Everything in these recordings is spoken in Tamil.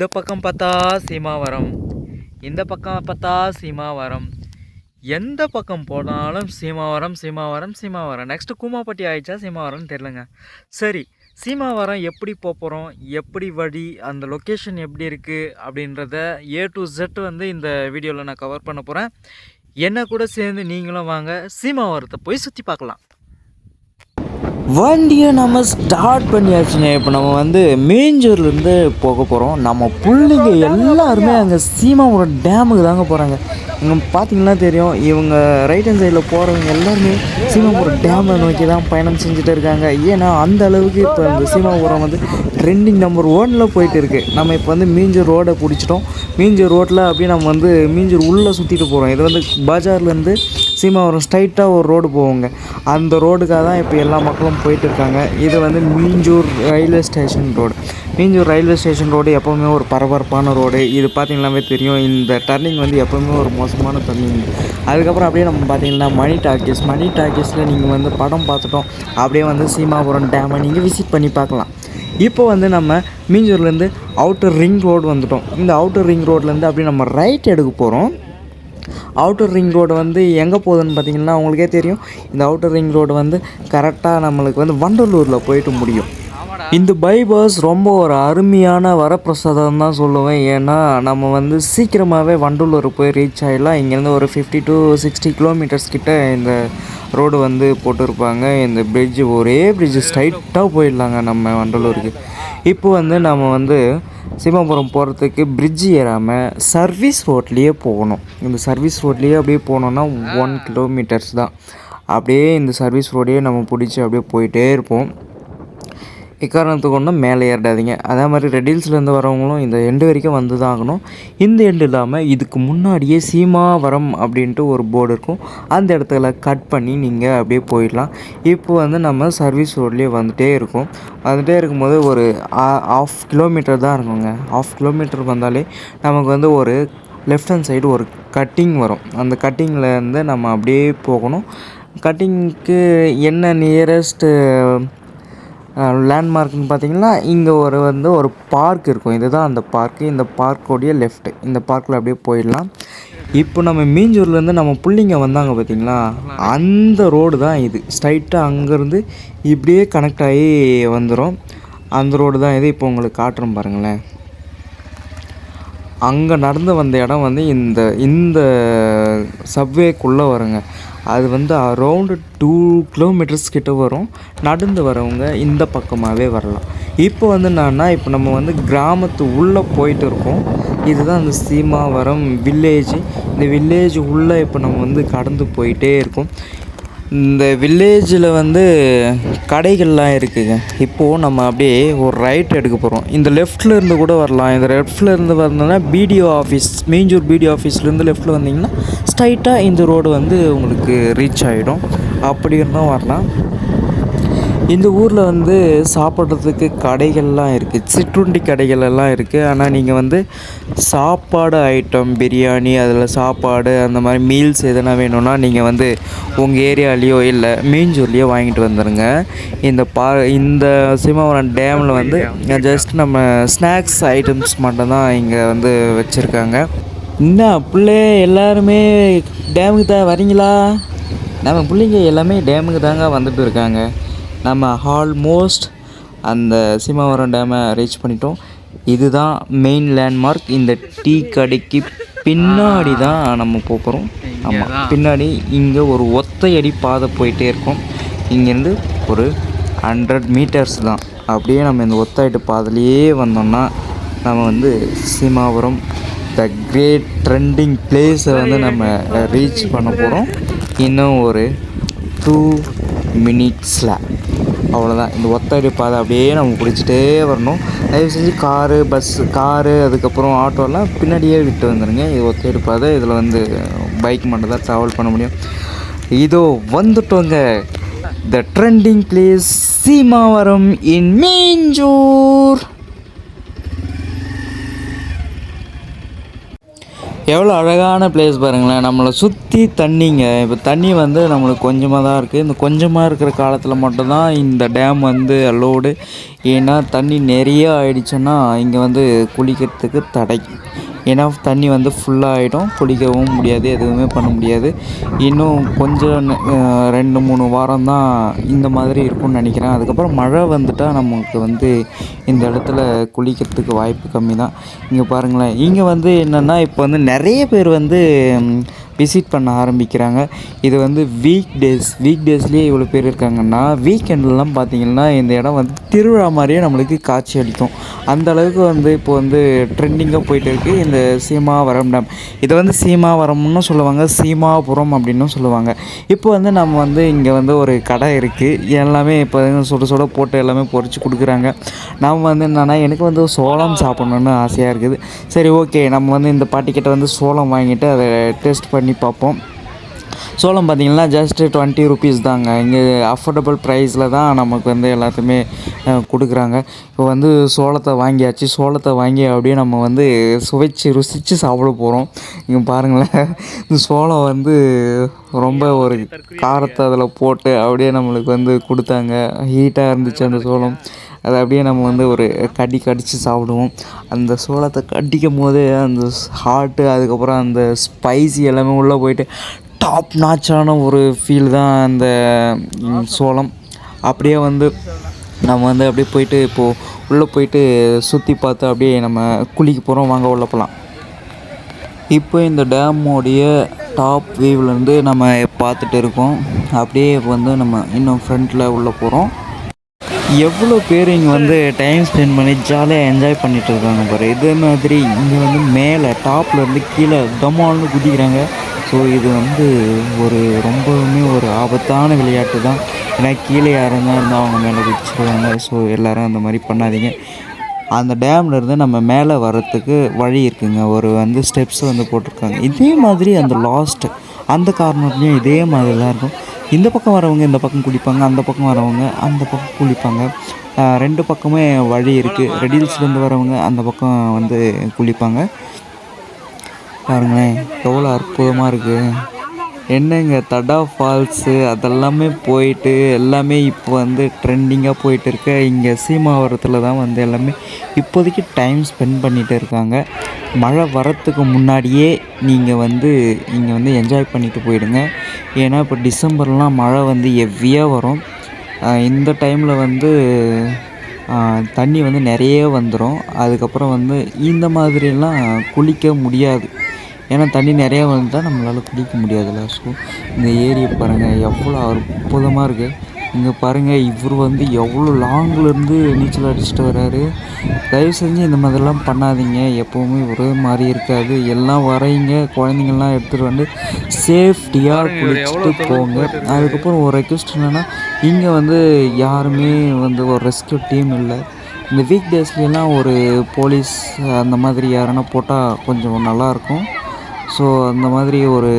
இந்த பக்கம் பார்த்தா சீமாவரம் இந்த பக்கம் பார்த்தா சீமாவரம். எந்த பக்கம் போனாலும் சீமாவரம் சீமாவரம் சீமாவரம். நெக்ஸ்ட்டு கூமாப்பட்டி ஆயிடுச்சா சீமாவரம்னு தெரிலங்க சரி சீமாவரம் எப்படி போக போகிறோம் எப்படி வழி? அந்த லொக்கேஷன் எப்படி இருக்குது அப்படின்றத ஏ டு ஜெட் வந்து இந்த வீடியோவில் நான் கவர் பண்ண போகிறேன் என்ன கூட சேர்ந்து நீங்களும் வாங்க சீமாவரத்தை போய் சுற்றி பார்க்கலாம். வண்டியை நம்ம ஸ்டார்ட் பண்ணியாச்சுங்க. இப்போ நம்ம வந்து மேஞ்சூர்லேருந்து போக போகிறோம் நம்ம பிள்ளைங்க எல்லாருமே அங்கே சீமாவோட டேமுக்கு தாங்க போகிறாங்க இங்கே பார்த்தீங்கன்னா தெரியும் இவங்க ரைட் ஹேண்ட் சைடில் போகிறவங்க எல்லாருமே சீமாபுரம் டேமை நோக்கி தான் பயணம் செஞ்சுட்டு இருக்காங்க. ஏன்னா அந்த அளவுக்கு இப்போ இந்த சீமாபுரம் வந்து ட்ரெண்டிங் நம்பர் ஒனில் போயிட்டு இருக்குது நம்ம இப்போ வந்து மீஞ்சூர் ரோடை பிடிச்சிட்டோம் மீஞ்சூர் ரோட்டில் அப்படியே நம்ம வந்து மீஞ்சூர் உள்ளே சுற்றிட்டு போகிறோம் இது வந்து பஜார்லேருந்து சீமாபுரம் ஸ்ட்ரைட்டாக ஒரு ரோடு போவோங்க அந்த ரோடுக்காக தான் இப்போ எல்லா மக்களும் போயிட்டு இருக்காங்க. இது வந்து Minjur railway station road Minjur railway station road எப்போவுமே ஒரு பரபரப்பான ரோடு. இது பார்த்தீங்கன்னாவே தெரியும். இந்த டர்னிங் வந்து எப்போவுமே ஒரு மோசமான டர்னிங் அதுக்கப்புறம் அப்படியே நம்ம பார்த்தீங்கன்னா மணி டாக்கீஸ் மணி டாக்கீஸில் நீங்கள் வந்து படம் பார்த்துட்டோம். அப்படியே வந்து சீமாபுரம் டேமை நீங்கள் விசிட் பண்ணி பார்க்கலாம். இப்போ வந்து நம்ம மீஞ்சூர்லேருந்து அவுட்டர் ரிங் ரோடு வந்துட்டோம். இந்த அவுட்டர் ரிங் ரோட்லேருந்து அப்படியே நம்ம ரைட் எடுக்க போகிறோம் அவுட்டர் ரிங் ரோடு வந்து எங்கே போகுதுன்னு பார்த்தீங்கன்னா உங்களுக்கே தெரியும். இந்த அவுட்டர் ரிங் ரோடு வந்து கரெக்டாக நம்மளுக்கு வந்து வண்டலூரில் போயிட்டு முடியும். இந்த பைபாஸ் ரொம்ப ஒரு அருமையான வரப்பிரசாதம் தான் சொல்லுவேன். ஏன்னா நம்ம வந்து சீக்கிரமாகவே வண்டலூர் போய் ரீச் ஆகிடலாம் இங்கேருந்து ஒரு ஃபிஃப்டி டு சிக்ஸ்டி கிலோமீட்டர்ஸ் கிட்ட இந்த ரோடு வந்து போட்டிருப்பாங்க. இந்த பிரிட்ஜ் ஒரே பிரிட்ஜ் ஸ்ட்ரைட்டாக போயிடலாங்க நம்ம வண்டலூருக்கு. இப்போ வந்து நம்ம வந்து சிவபுரம் போகிறதுக்கு பிரிட்ஜ் ஏறாமல் சர்வீஸ் ரோட்லேயே போகணும். இந்த சர்வீஸ் ரோட்லேயே அப்படியே போனோன்னா ஒன் கிலோமீட்டர்ஸ் தான். அப்படியே இந்த சர்வீஸ் ரோடையே நம்ம பிடிச்சி அப்படியே போயிட்டே இருப்போம். இக்காரணத்துக்கு ஒன்றும் மேலே ஏறிடாதீங்க அதே மாதிரி ரெடில்ஸ்லேருந்து வரவங்களும் இந்த எண்டு வரைக்கும் வந்து தான் ஆகணும். இந்த எண்டு இல்லாமல் இதுக்கு முன்னாடியே சீமாவரம் அப்படின்ட்டு ஒரு போர்டு இருக்கும். அந்த இடத்துல கட் பண்ணி நீங்கள் அப்படியே போயிடலாம். இப்போ வந்து நம்ம சர்வீஸ் ரோட்லேயே வந்துகிட்டே இருக்கும். வந்துகிட்டே இருக்கும்போது ஒரு ஆஃப் கிலோமீட்டர் தான் இருக்குங்க. ஆஃப் கிலோமீட்டர் வந்தாலே நமக்கு வந்து ஒரு லெஃப்ட் ஹேண்ட் சைடு ஒரு கட்டிங் வரும். அந்த கட்டிங்கில் இருந்து நம்ம அப்படியே போகணும். கட்டிங்க்கு என்ன நியரஸ்ட்டு லேண்ட்மார்க்னு பார்த்தீங்கன்னா இங்கே ஒரு வந்து ஒரு பார்க் இருக்கும். இதுதான் அந்த பார்க்கு இந்த பார்க்கோடைய லெஃப்ட்டு இந்த பார்க்கில் அப்படியே போயிடலாம். இப்போ நம்ம மீஞ்சூர்லேருந்து நம்ம பிள்ளைங்க வந்தாங்க பார்த்தீங்களா? அந்த ரோடு தான் இது. ஸ்ட்ரைட்டாக அங்கேருந்து இப்படியே கனெக்ட் ஆகி வந்துடும் அந்த ரோடு தான் இது. இப்போ உங்களுக்கு காட்டுறோம் பாருங்களேன். அங்கே நடந்து வந்த இடம் வந்து இந்த இந்த சப்வேக்குள்ளே வருங்க. அது வந்து அரௌண்டு டூ கிலோமீட்டர்ஸ் கிட்ட வரும். நடந்து வரவங்க இந்த பக்கமாகவே வரலாம். இப்போ வந்து என்னன்னா இப்போ நம்ம வந்து கிராமத்து உள்ளே போயிட்டு இருக்கோம். இதுதான் அந்த சீமாவரம் வில்லேஜ் இந்த வில்லேஜ் உள்ளே இப்போ நம்ம வந்து கடந்து போயிட்டே இருக்கோம். இந்த வில்லேஜில் வந்து கடைகள்லாம் இருக்குதுங்க இப்போது நம்ம அப்படியே ஒரு ரைட் எடுக்க போகிறோம் இந்த லெஃப்டில் இருந்து கூட வரலாம். இந்த லெஃப்டில் இருந்து வந்தோன்னா பிடிஓ ஆஃபீஸ் மீஞ்சூர் பிடிஓ ஆஃபீஸ்லேருந்து லெஃப்ட்டில் வந்தீங்கன்னா ஸ்ட்ரைட்டாக இந்த ரோடு வந்து உங்களுக்கு ரீச் ஆகிடும் அப்படி இருந்தும் வரலாம். இந்த ஊரில் வந்து சாப்பிட்றதுக்கு கடைகள்லாம் இருக்குது சிற்றுண்டி கடைகள் எல்லாம் இருக்குது ஆனால் நீங்கள் வந்து சாப்பாடு ஐட்டம் பிரியாணி அதில் சாப்பாடு அந்த மாதிரி மீல்ஸ் எதனா வேணும்னா நீங்கள் வந்து உங்கள் ஏரியாலேயோ இல்லை மீஞ்சூர்லேயோ வாங்கிட்டு வந்துடுங்க இந்த பா இந்த சிம்மவரம் டேமில் வந்து ஜஸ்ட் நம்ம ஸ்நாக்ஸ் ஐட்டம்ஸ் மட்டும்தான் இங்கே வந்து வச்சுருக்காங்க. என்ன பிள்ளை எல்லாருமே டேமுக்கு தான் வரீங்களா? நம்ம பிள்ளைங்க எல்லாமே டேமுக்கு தாங்க வந்துட்டு இருக்காங்க. நம்ம ஆல்மோஸ்ட் அந்த சீமாவரம் டேமை ரீச் பண்ணிட்டோம். இதுதான் மெயின் லேண்ட்மார்க் இந்த டீ கடைக்கு பின்னாடி தான் நம்ம போக போகிறோம் ஆமாம் பின்னாடி இங்கே ஒரு ஒத்தையடி பாதை போயிட்டே இருக்கும். இங்கேருந்து ஒரு ஹண்ட்ரட் மீட்டர்ஸ் தான். அப்படியே நம்ம இந்த ஒத்தையடி பாதையிலேயே வந்தோம்னா நம்ம வந்து சீமாபுரம் த கிரேட் ட்ரெண்டிங் பிளேஸை வந்து நம்ம ரீச் பண்ண போகிறோம் இன்னும் ஒரு டூ மினிட்ஸில் அவ்வளோதான் இந்த ஒத்தடி பாதை அப்படியே நம்ம பிடிச்சிட்டே வரணும். தயவு செஞ்சு காரு பஸ்ஸு காரு அதுக்கப்புறம் ஆட்டோலாம் பின்னாடியே விட்டு வந்துடுங்க இது ஒத்தடி பாதை. இதில் வந்து பைக் மட்டும் தான் ட்ராவல் பண்ண முடியும். இதோ வந்துட்டோங்க. The trending place Seemavaram in Minjur எவ்வளோ அழகான பிளேஸ் பாருங்களேன். நம்மளை சுற்றி தண்ணிங்க. இப்போ தண்ணி வந்து நம்மளுக்கு கொஞ்சமாக தான் இருக்குது இந்த கொஞ்சமாக இருக்கிற காலத்தில் மட்டும்தான் இந்த டேம் வந்து அலோடு ஏன்னா தண்ணி நிறைய ஆயிடுச்சுன்னா இங்கே வந்து குளிக்கிறதுக்கு தடை. ஏன்னா தண்ணி வந்து ஃபுல்லாக ஆகிடும் குளிக்கவும் முடியாது எதுவுமே பண்ண முடியாது. இன்னும் கொஞ்சம் ரெண்டு மூணு வாரம் தான் இந்த மாதிரி இருக்கும்னு நினைக்கிறேன். அதுக்கப்புறம் மழை வந்துட்டால் நமக்கு வந்து இந்த இடத்துல குளிக்கிறதுக்கு வாய்ப்பு கம்மி தான் இங்கே பாருங்களேன். இங்கே வந்து என்னென்னா இப்போ வந்து நிறைய பேர் வந்து விசிட் பண்ண ஆரம்பிக்கிறாங்க. இது வந்து வீக் டேஸ் வீக் டேஸ்லேயே இவ்வளோ பேர் இருக்காங்கன்னா வீக்கெண்ட்லலாம் பார்த்தீங்கன்னா இந்த இடம் வந்து திருவிழா மாதிரியே நம்மளுக்கு காட்சி அளிக்கும். அந்த அளவுக்கு வந்து இப்போ வந்து ட்ரெண்டிங்காக போயிட்டு இருக்குது இந்த சீமாவரம் டேம் இதை வந்து சீமாவரம்னு சொல்லுவாங்க. சீமாபுரம் அப்படின்னும் சொல்லுவாங்க. இப்போ வந்து நம்ம வந்து இங்கே வந்து ஒரு கடை இருக்குது எல்லாமே இப்போ சுட சுட போட்டு எல்லாமே பொறிச்சு கொடுக்குறாங்க. நம்ம வந்து என்னென்னா எனக்கு வந்து சோளம் சாப்பிட்ணுன்னு ஆசையாக இருக்குது. சரி ஓகே நம்ம வந்து இந்த பாட்டிக்கிட்ட வந்து சோளம் வாங்கிட்டு அதை டேஸ்ட் பண்ணி பார்ப்போம். சோளம் பார்த்திங்கன்னா ஜஸ்ட்டு டுவெண்ட்டி ருபீஸ் தாங்க. இங்கே அஃபோர்டபுள் ப்ரைஸில் தான் நமக்கு வந்து எல்லாத்தையுமே கொடுக்குறாங்க. இப்போ வந்து சோளத்தை வாங்கியாச்சு. சோளத்தை வாங்கி அப்படியே நம்ம வந்து சுவைச்சு ருசித்து சாப்பிட போகிறோம் இங்கே பாருங்களேன். இந்த சோளம் வந்து ரொம்ப ஒரு காரத்தை அதில் போட்டு அப்படியே நம்மளுக்கு வந்து கொடுத்தாங்க. ஹீட்டாக இருந்துச்சு அந்த சோளம். அதை அப்படியே நம்ம வந்து ஒரு கடி கடித்து சாப்பிடுவோம். அந்த சோளத்தை கடிக்கும் போது அந்த ஹார்ட்டு அதுக்கப்புறம் அந்த ஸ்பைசி எல்லாமே உள்ளே போயிட்டு டாப் நாச்சான ஒரு ஃபீல் தான் அந்த சோளம். அப்படியே வந்து நம்ம வந்து அப்படியே போயிட்டு இப்போது உள்ளே போயிட்டு சுற்றி பார்த்து அப்படியே நம்ம குளிக்க போகிறோம் வாங்க உள்ளே போகலாம் இப்போ இந்த டேமோடைய டாப் வியூவிலேருந்து நம்ம பார்த்துட்டு இருக்கோம். அப்படியே இப்போ வந்து நம்ம இன்னும் ஃப்ரண்ட்டில் உள்ளே போகிறோம் எவ்வளோ பேர் இங்கே வந்து டைம் ஸ்பெண்ட் பண்ணி ஜாலியாக என்ஜாய் பண்ணிட்டு இருக்காங்க பாரு. இதே மாதிரி இங்கே வந்து மேலே டாப்பில் இருந்து கீழே தமால்னு குதிக்கிறாங்க. ஸோ இது வந்து ஒரு ரொம்பவுமே ஒரு ஆபத்தான விளையாட்டு தான். ஏன்னா கீழே யாருன்னா இருந்தால் அவங்க மேலே குதிச்சிருவாங்க. ஸோ எல்லோரும் அந்த மாதிரி பண்ணாதீங்க. அந்த டேம்ல இருந்து நம்ம மேலே வர்றதுக்கு வழி இருக்குங்க. ஒரு வந்து ஸ்டெப்ஸ் வந்து போட்டிருக்காங்க. இதே மாதிரி அந்த லாஸ்ட் அந்த கார்னர்லேயும் இதே மாதிரி தான் இருக்கும். இந்த பக்கம் வரவங்க இந்த பக்கம் குளிப்பாங்க அந்த பக்கம் வரவங்க அந்த பக்கம் குளிப்பாங்க. ரெண்டு பக்கமே வழி இருக்குது ரெடில்ஸ்லேருந்து வரவங்க அந்த பக்கம் வந்து குளிப்பாங்க. பாருங்களேன் எவ்வளோ அற்புதமாக இருக்குது என்னங்க தடா ஃபால்ஸு அதெல்லாமே போயிட்டு எல்லாமே இப்போ வந்து ட்ரெண்டிங்காக போயிட்டு இருக்க இங்கே சீமாவரத்தில் தான் வந்து எல்லாமே இப்போதைக்கு டைம் ஸ்பெண்ட் பண்ணிகிட்டு இருக்காங்க. மழை வரத்துக்கு முன்னாடியே நீங்கள் வந்து இங்கே வந்து என்ஜாய் பண்ணிட்டு போயிடுங்க. ஏன்னா இப்போ டிசம்பர்லாம் மழை வந்து ஹெவியாக வரும். இந்த டைமில் வந்து தண்ணி வந்து நிறைய வந்துடும் அதுக்கப்புறம் வந்து இந்த மாதிரிலாம் குளிக்க முடியாது. ஏன்னா தண்ணி நிறையா வந்துட்டால் நம்மளால் குளிக்க முடியாதுல்ல ஸோ இந்த ஏரியை பாருங்கள் எவ்வளோ அற்புதமாக இருக்குது இங்கே பாருங்கள் இவர் வந்து எவ்வளோ லாங்லேருந்து நீச்சல் அடிச்சுட்டு வராரு. தயவு செஞ்சு இந்த மாதிரிலாம் பண்ணாதீங்க. எப்போவுமே ஒரே மாதிரி இருக்காது. எல்லாம் வரைங்க குழந்தைங்கள்லாம் எடுத்துகிட்டு வந்து சேஃப்டியாக குளிச்சுட்டு போங்க. அதுக்கப்புறம் ஒரு ரெக்வஸ்ட் என்னென்னா இங்கே வந்து யாருமே வந்து ஒரு ரெஸ்க்யூ டீம் இல்லை. இந்த வீக் டேஸ்லாம் ஒரு போலீஸ் அந்த மாதிரி யாருன்னா போட்டால் கொஞ்சம் நல்லாயிருக்கும் ஸோ அந்த மாதிரி ஒரு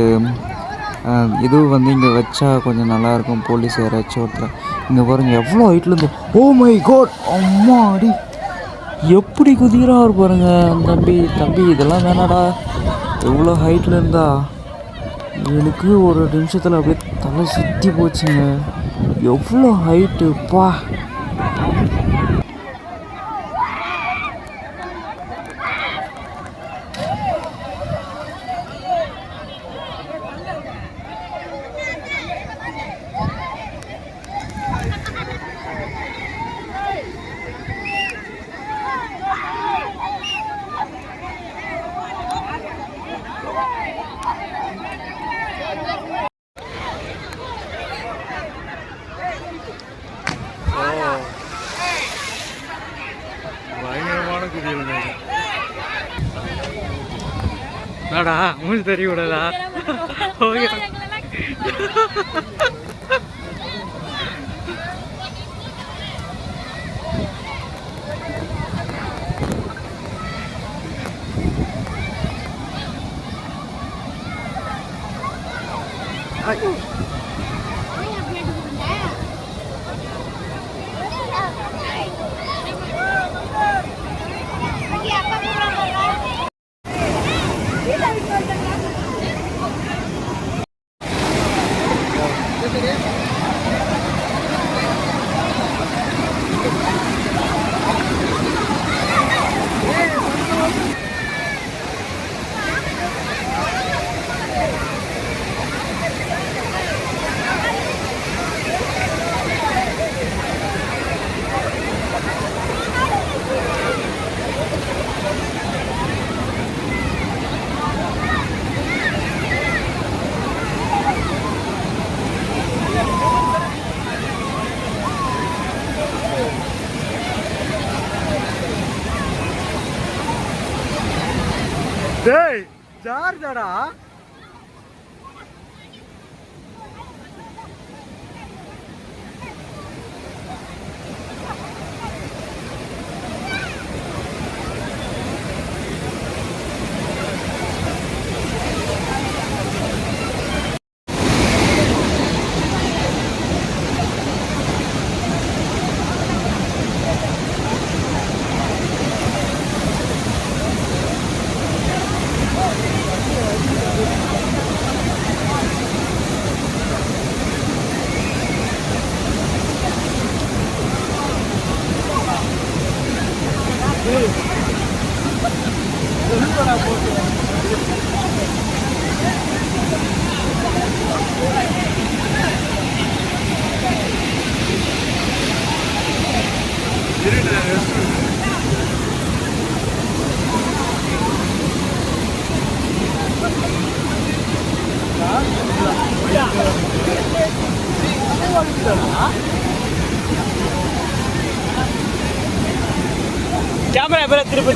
இது வந்து இங்கே வச்சா கொஞ்சம் நல்லாயிருக்கும். போலீஸ் யாராச்சும் ஒருத்தர் இங்கே பாருங்கள் எவ்வளோ ஹைட்லேருந்து ஓ மை காட் அம்மாடி. எப்படி குதிக்கிறார் பாருங்க தம்பி தம்பி இதெல்லாம் வேணாடா. எவ்வளோ ஹைட்டில் இருந்தா எனக்கு ஒரு நிமிஷத்தில் அப்படியே தலை சுற்றி போச்சுங்க. எவ்வளோ ஹைட்டுப்பா என்னடா மூஞ்சி தெரிய விடலா ஓகே. Kita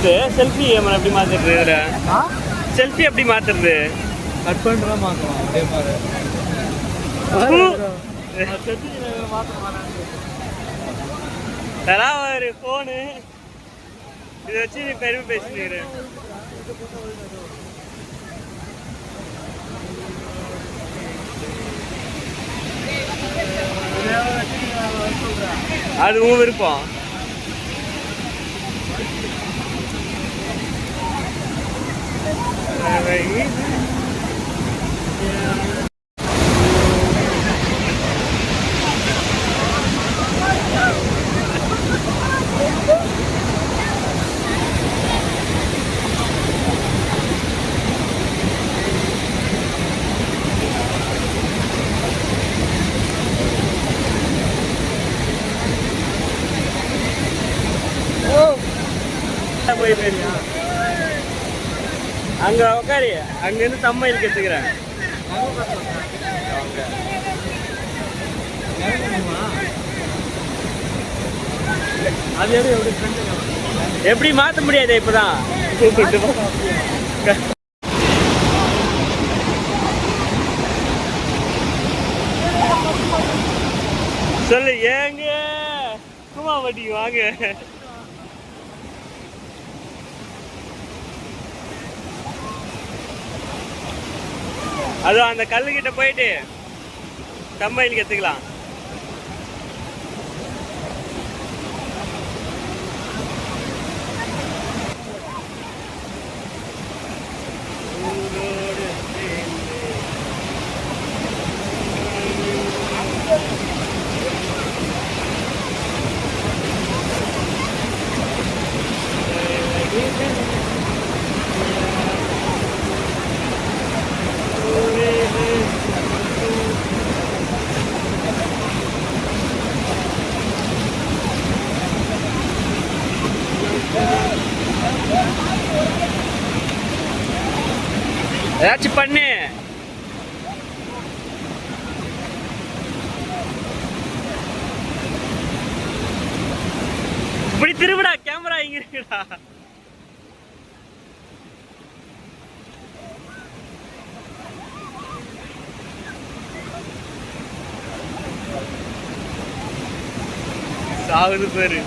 திருப்பிட்டு செல்ஃபி கேமரா எப்படி மாத்துறது இதில்? செல்ஃபி எப்படி மாத்துறது? கட் மாற்றலாம் அதே மாதிரி. அதெல்லாம் ஒரு ஃபோனு இதை வச்சு நீ பெருமை பேசிக்கிறேன் அது உன் விருப்பம். போய் அங்க உட்காரு அங்கிருந்து தம்மையில் கத்துக்கிறேன். அது எப்படி மாத்த முடியாது இப்பதான். சொல்லு ஏங்க? குமா வட்டி வாங்க. அதுவும் அந்த கல்லுக்கிட்ட போயிட்டு தம்பையில் கற்றுக்கலாம் முயற்சி பண்ணு. இப்படி திருவிடா கேமரா இங்க இருக்குடா. சாகுது பேரு.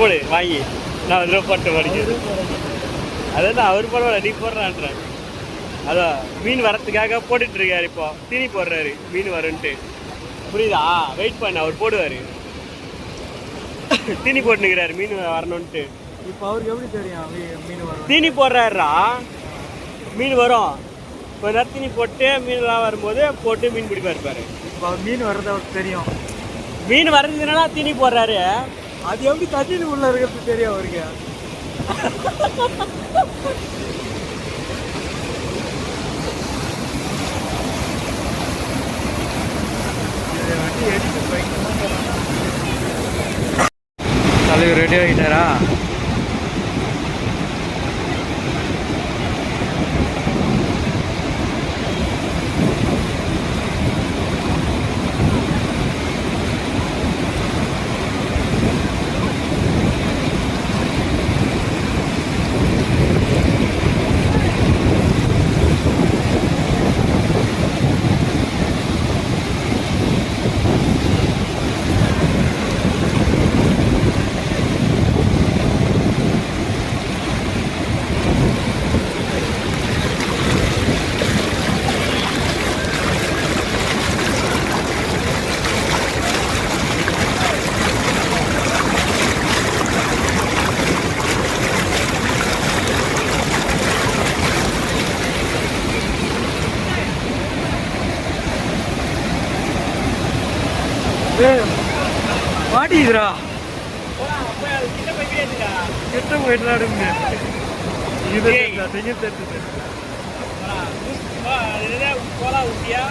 போடு வாங்கி. நான் வந்து போட்டு படிக்க அதான் அவர் பரவாயில்ல நீ போடுறான்றேன். அதான் மீன் வரத்துக்காக போட்டுட்டு இருக்காரு இப்போ. தீனி போடுறாரு மீன் வரும்ன்ட்டு. புரியுதா? வெயிட் பண்ண அவர் போடுவார். தீனி போட்டுனுக்கிறாரு மீன் வரணும்ன்ட்டு. இப்போ அவருக்கு எப்படி தெரியும் மீன் வரும்? தீனி போடுறாருடா. மீன் வரும். கொஞ்ச நேரம் தீனி போட்டு மீன்லாம் வரும்போது போட்டு மீன் பிடிப்பாரு பாரு. இப்போ மீன் வர்றது அவருக்கு தெரியும். மீன் வர்றதுனால தீனி போடுறாரு. அது எப்படி தண்ணியில் உள்ள இருக்கிறது தெரியும் அவருக்கு? தலைவர் ரெடி ஆகிட்டாரா? কলা উঠিয়া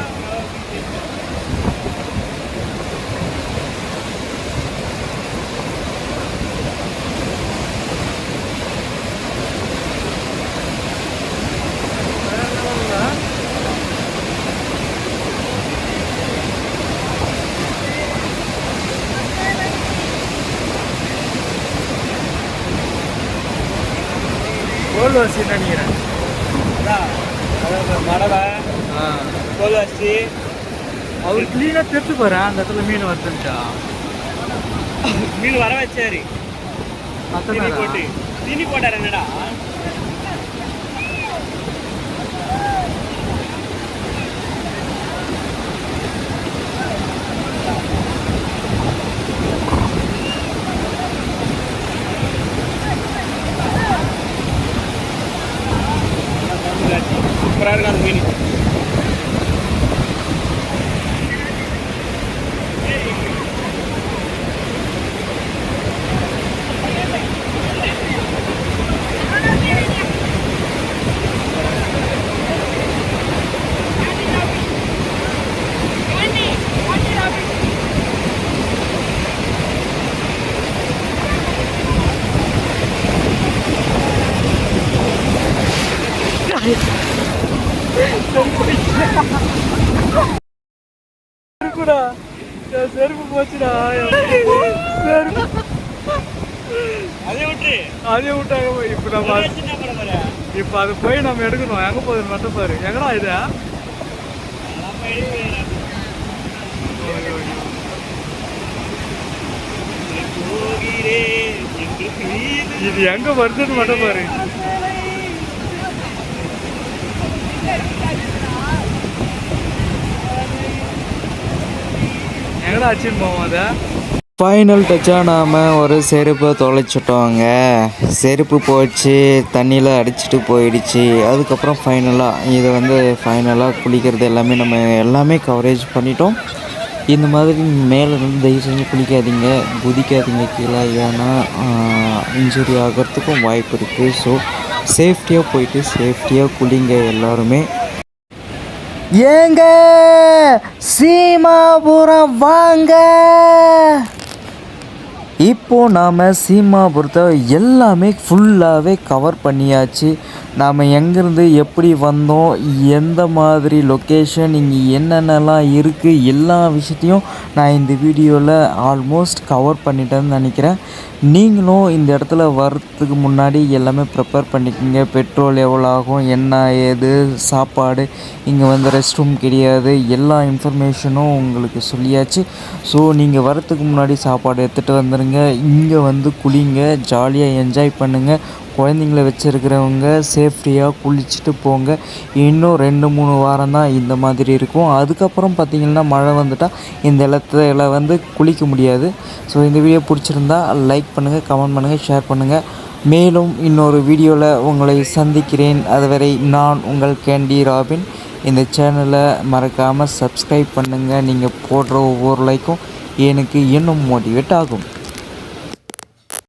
Solo así, வாசி நினைக்கிறேன் அதாவது மடவை கோல் வச்சு அவர் கிளீனாக தெரிஞ்சு போகிறேன் அந்த இடத்துல மீன் வருதுன்ட்டா மீன் வர வச்சாரு இருக்குடா போச்சுடா. செருப்பு. அதே போய். இப்போ அது போய் நம்ம எடுக்கணும். எங்கே போகுது மட்டும் பாரு. எங்கடா இது? இது எங்க வருதுன்னு மட்டும் பாரு. எங்கடா ஆச்சுன்னு போவோம் அதை? ஃபைனல் டச்சாக நாம் ஒரு செருப்பை தொலைச்சிட்டோங்க செருப்பு போச்சு தண்ணியில் அடிச்சிட்டு போயிடுச்சு. அதுக்கப்புறம் ஃபைனலாக இதை வந்து ஃபைனலாக குளிக்கிறது எல்லாமே நம்ம எல்லாமே கவரேஜ் பண்ணிட்டோம். இந்த மாதிரி மேலே இருந்து தயவு செஞ்சு குளிக்காதீங்க. குதிக்காதீங்க கீழே. ஏன்னா இன்ஜுரி ஆகிறதுக்கும் வாய்ப்பு இருக்குது ஸோ சேஃப்டியாக போயிட்டு சேஃப்டியாக குளிங்க எல்லாருமே. ஏங்க சீமாபுரம் வாங்க. இப்போது நாம் சீமாபுரத்தை எல்லாமே ஃபுல்லாகவே கவர் பண்ணியாச்சு. நாம் எங்கேருந்து எப்படி வந்தோம் எந்த மாதிரி லொக்கேஷன் இங்கே என்னென்னலாம் இருக்குது எல்லா விஷயத்தையும் நான் இந்த வீடியோவில் ஆல்மோஸ்ட் கவர் பண்ணிட்டேன்னு நினைக்கிறேன். நீங்களும் இந்த இடத்துல வர்றதுக்கு முன்னாடி எல்லாமே ப்ரிப்பேர் பண்ணிக்கோங்க. பெட்ரோல் எவ்வளோ ஆகும் என்ன ஏது சாப்பாடு இங்கே வந்து ரெஸ்ட் ரூம் கிடையாது எல்லா இன்ஃபர்மேஷனும் உங்களுக்கு சொல்லியாச்சு. ஸோ நீங்கள் வரத்துக்கு முன்னாடி சாப்பாடு எடுத்துகிட்டு வந்துடுங்க இங்கே வந்து குளிங்க ஜாலியாக என்ஜாய் பண்ணுங்கள் குழந்தைங்கள வச்சுருக்கிறவங்க சேஃப்டியாக குளிச்சுட்டு போங்க. இன்னும் ரெண்டு மூணு வாரம் தான் இந்த மாதிரி இருக்கும். அதுக்கப்புறம் பார்த்திங்கன்னா மழை வந்துட்டால் இந்த இடத்துல வந்து குளிக்க முடியாது. ஸோ இந்த வீடியோ பிடிச்சிருந்தா லைக் பண்ணுங்கள் கமெண்ட் பண்ணுங்கள் ஷேர் பண்ணுங்கள் மேலும் இன்னொரு வீடியோவில் உங்களை சந்திக்கிறேன். அதுவரை நான் உங்கள் கேண்டி ராபின் இந்த சேனலை மறக்காமல் சப்ஸ்கிரைப் பண்ணுங்கள் நீங்கள் போடுற ஒவ்வொரு லைக்கும் எனக்கு இன்னும் மோட்டிவேட் ஆகும்.